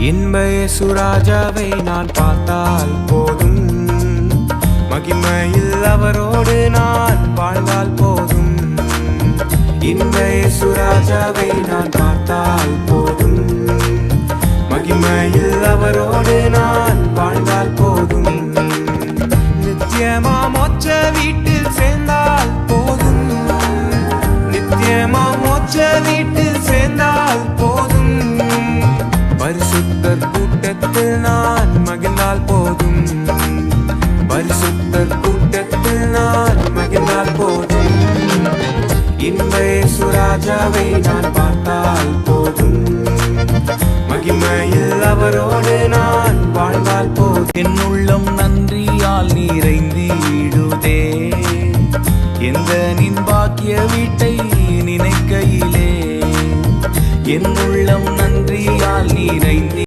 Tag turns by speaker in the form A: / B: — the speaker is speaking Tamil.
A: இன்ப சுராஜாவை நான் பார்த்தால் போதும். மகிமையில் அவரோடு நான் வாழ்ந்தால் போதும். இன்ப சுராஜாவை நான் பார்த்தால் போதும். மகிமையில் அவரோடு நான் வாழ்ந்தால் போதும். நித்தியமா மோட்ச வீட்டில் சேர்ந்தால் போதும். நித்தியமா மோட்ச வீட்டில் பரிசுத்தர் கூட்டத்தில் நான் மகிழ்ந்தால் போதும். பரிசுத்தர் கூட்டத்தில் நான் மகிழ்ந்தால் போதும். இன்பே சுராஜாவை நான் பார்த்தால் போதும். மகிமையில் அவரோடு நான் வாழ்ந்தால் போதும்.
B: என் உள்ளம் நன்றியால் நிறைந்திடுதே. எந்த நின் பாக்கிய வீட்டை நினைக்கையிலே. என் உள்ளம்